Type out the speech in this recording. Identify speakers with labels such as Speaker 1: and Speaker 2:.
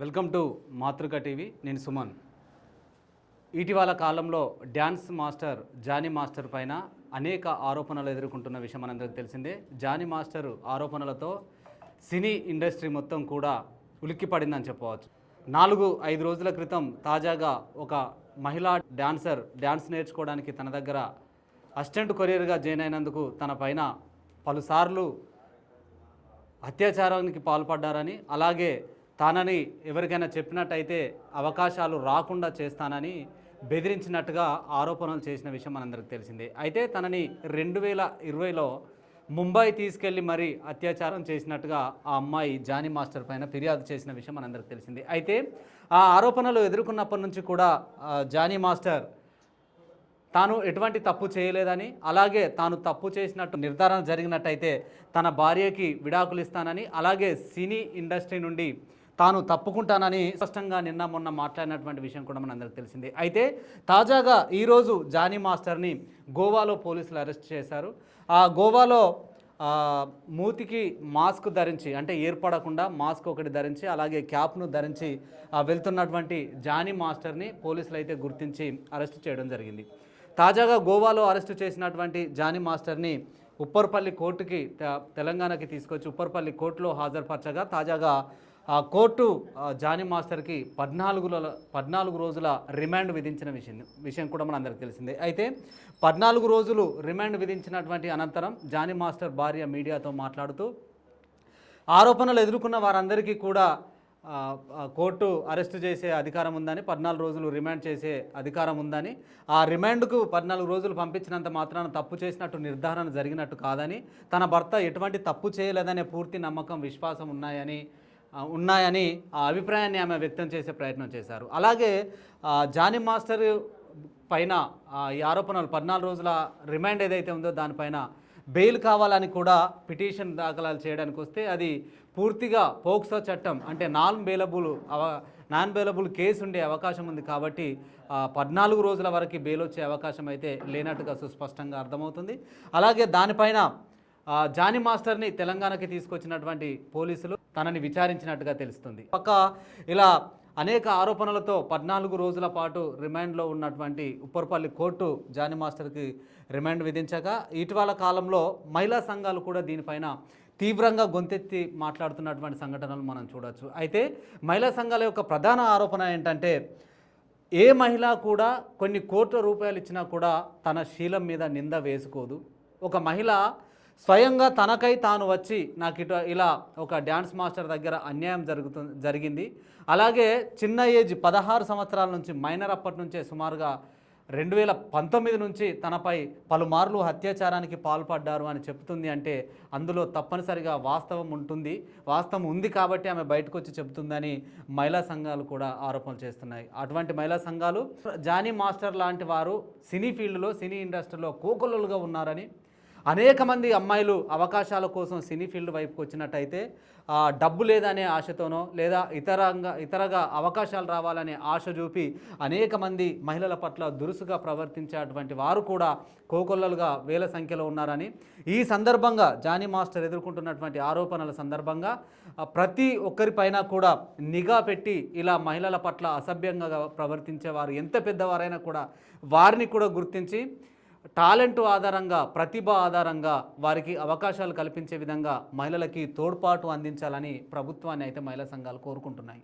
Speaker 1: Welcome to మాతృక TV. నేను సుమన్. ఇటీవల కాలంలో డ్యాన్స్ మాస్టర్ జానీ మాస్టర్ పైన అనేక ఆరోపణలు ఎదుర్కొంటున్న విషయం మనందరికీ తెలిసిందే. జానీ మాస్టర్ ఆరోపణలతో సినీ ఇండస్ట్రీ మొత్తం కూడా ఉలిక్కిపడిందని చెప్పవచ్చు. నాలుగు ఐదు రోజుల క్రితం తాజాగా ఒక మహిళా డాన్సర్ డ్యాన్స్ నేర్చుకోవడానికి తన దగ్గర అసిస్టెంట్ కొరియర్గా జాయిన్ అయినందుకు తన పైన పలుసార్లు అత్యాచారానికి పాల్పడ్డారని అలాగే తానని ఎవరికైనా చెప్పినట్టయితే అవకాశాలు రాకుండా చేస్తానని బెదిరించినట్టుగా ఆరోపణలు చేసిన విషయం మనందరికి తెలిసిందే. అయితే తనని రెండు వేల ఇరవైలో ముంబై తీసుకెళ్ళి మరీ అత్యాచారం చేసినట్టుగా ఆ అమ్మాయి జానీ మాస్టర్ పైన ఫిర్యాదు చేసిన విషయం మనందరికి తెలిసింది. అయితే ఆ ఆరోపణలు ఎదుర్కొన్నప్పటి నుంచి కూడా జానీ మాస్టర్ తాను ఎటువంటి తప్పు చేయలేదని అలాగే తాను తప్పు చేసినట్టు నిర్ధారణ జరిగినట్టయితే తన భార్యకి విడాకులు ఇస్తానని అలాగే సినీ ఇండస్ట్రీ నుండి తాను తప్పుకుంటానని స్పష్టంగా నిన్న మొన్న మాట్లాడినటువంటి విషయం కూడా మనందరికి తెలిసింది. అయితే తాజాగా ఈరోజు జానీ మాస్టర్ని గోవాలో పోలీసులు అరెస్ట్ చేశారు. ఆ గోవాలో మూతికి మాస్క్ ధరించి అంటే ఏర్పడకుండా మాస్క్ ఒకటి ధరించి అలాగే క్యాప్ను ధరించి వెళ్తున్నటువంటి జానీ మాస్టర్ని పోలీసులు అయితే గుర్తించి అరెస్ట్ చేయడం జరిగింది. తాజాగా గోవాలో అరెస్టు చేసినటువంటి జానీ మాస్టర్ని ఉప్పర్పల్లి కోర్టుకి తెలంగాణకి తీసుకొచ్చి ఉప్పర్పల్లి కోర్టులో హాజరుపరచగా తాజాగా ఆ కోర్టు జానీ మాస్టర్కి పద్నాలుగు పద్నాలుగు రోజుల రిమాండ్ విధించిన విషయం విషయం కూడా మన అందరికి తెలిసిందే. అయితే పద్నాలుగు రోజులు రిమాండ్ విధించినటువంటి అనంతరం జానీ మాస్టర్ భార్య మీడియాతో మాట్లాడుతూ ఆరోపణలు ఎదుర్కొన్న వారందరికీ కూడా కోర్టు అరెస్టు చేసే అధికారం ఉందని పద్నాలుగు రోజులు రిమాండ్ చేసే అధికారం ఉందని ఆ రిమాండ్కు పద్నాలుగు రోజులు పంపించినంత మాత్రాన తప్పు చేసినట్టు నిర్ధారణ జరిగినట్టు కాదని తన భర్త ఎటువంటి తప్పు చేయలేదనే పూర్తి నమ్మకం విశ్వాసం ఉన్నాయని ఉన్నాయని ఆ అభిప్రాయాన్ని ఆమె వ్యక్తం చేసే ప్రయత్నం చేశారు. అలాగే జానీ మాస్టర్ పైన ఈ ఆరోపణలు పద్నాలుగు రోజుల రిమాండ్ ఏదైతే ఉందో దానిపైన బెయిల్ కావాలని కూడా పిటిషన్ దాఖలాలు చేయడానికి వస్తే అది పూర్తిగా పోక్సో చట్టం అంటే నాన్ బెయిలబుల్ అవ నాన్ బెయిలబుల్ కేసు ఉండే అవకాశం ఉంది కాబట్టి పద్నాలుగు రోజుల వరకు బెయిల్ వచ్చే అవకాశం అయితే లేనట్టుగా సుస్పష్టంగా అర్థమవుతుంది. అలాగే దానిపైన జానీ మాస్టర్ని తెలంగాణకి తీసుకొచ్చినటువంటి పోలీసులు తనని విచారించినట్టుగా తెలుస్తుంది. పక్క ఇలా అనేక ఆరోపణలతో పద్నాలుగు రోజుల పాటు రిమాండ్లో ఉన్నటువంటి ఉప్పర్పల్లి కోర్టు జానీ మాస్టర్కి రిమాండ్ విధించగా ఇటీవల కాలంలో మహిళా సంఘాలు కూడా దీనిపైన తీవ్రంగా గొంతెత్తి మాట్లాడుతున్నటువంటి సంఘటనలు మనం చూడవచ్చు అయితే మహిళా సంఘాల యొక్క ప్రధాన ఆరోపణ ఏంటంటే ఏ మహిళ కూడా కొన్ని కోట్ల రూపాయలు ఇచ్చినా కూడా తన శీలం మీద నింద వేసుకోదు. ఒక మహిళ స్వయంగా తనకై తాను వచ్చి నాకు ఇటు ఇలా ఒక డ్యాన్స్ మాస్టర్ దగ్గర అన్యాయం జరుగుతు జరిగింది. అలాగే చిన్న ఏజ్ పదహారు సంవత్సరాల నుంచి మైనర్ అప్పటి నుంచే సుమారుగా రెండు వేల పంతొమ్మిది నుంచి తనపై పలుమార్లు అత్యాచారానికి పాల్పడ్డారు అని చెప్తుంది అంటే అందులో తప్పనిసరిగా వాస్తవం ఉంటుంది. వాస్తవం ఉంది కాబట్టి ఆమె బయటకు వచ్చి చెబుతుందని మహిళా సంఘాలు కూడా ఆరోపణలు చేస్తున్నాయి. అటువంటి మహిళా సంఘాలు జానీ మాస్టర్ లాంటి వారు సినీ ఫీల్డ్లో సినీ ఇండస్ట్రీలో కోకొల్లలుగా ఉన్నారని అనేక మంది అమ్మాయిలు అవకాశాల కోసం సినీ ఫీల్డ్ వైపుకి వచ్చినట్టయితే డబ్బు లేదనే ఆశతోనో లేదా ఇతరంగా ఇతరగా అవకాశాలు రావాలనే ఆశ చూపి అనేక మంది మహిళల పట్ల దురుసుగా ప్రవర్తించేటువంటి వారు కూడా కోకొల్లలుగా వేల సంఖ్యలో ఉన్నారని ఈ సందర్భంగా జానీ మాస్టర్ ఎదుర్కొంటున్నటువంటి ఆరోపణల సందర్భంగా ప్రతి ఒక్కరిపైన కూడా నిఘా పెట్టి ఇలా మహిళల పట్ల అసభ్యంగా ప్రవర్తించేవారు ఎంత పెద్దవారైనా కూడా వారిని కూడా గుర్తించి టాలెంట్ ఆధారంగా ప్రతిభ ఆధారంగా వారికి అవకాశాలు కల్పించే విధంగా మహిళలకి తోడ్పాటు అందించాలని ప్రభుత్వాన్ని అయితే మహిళా సంఘాలు కోరుకుంటున్నాయి.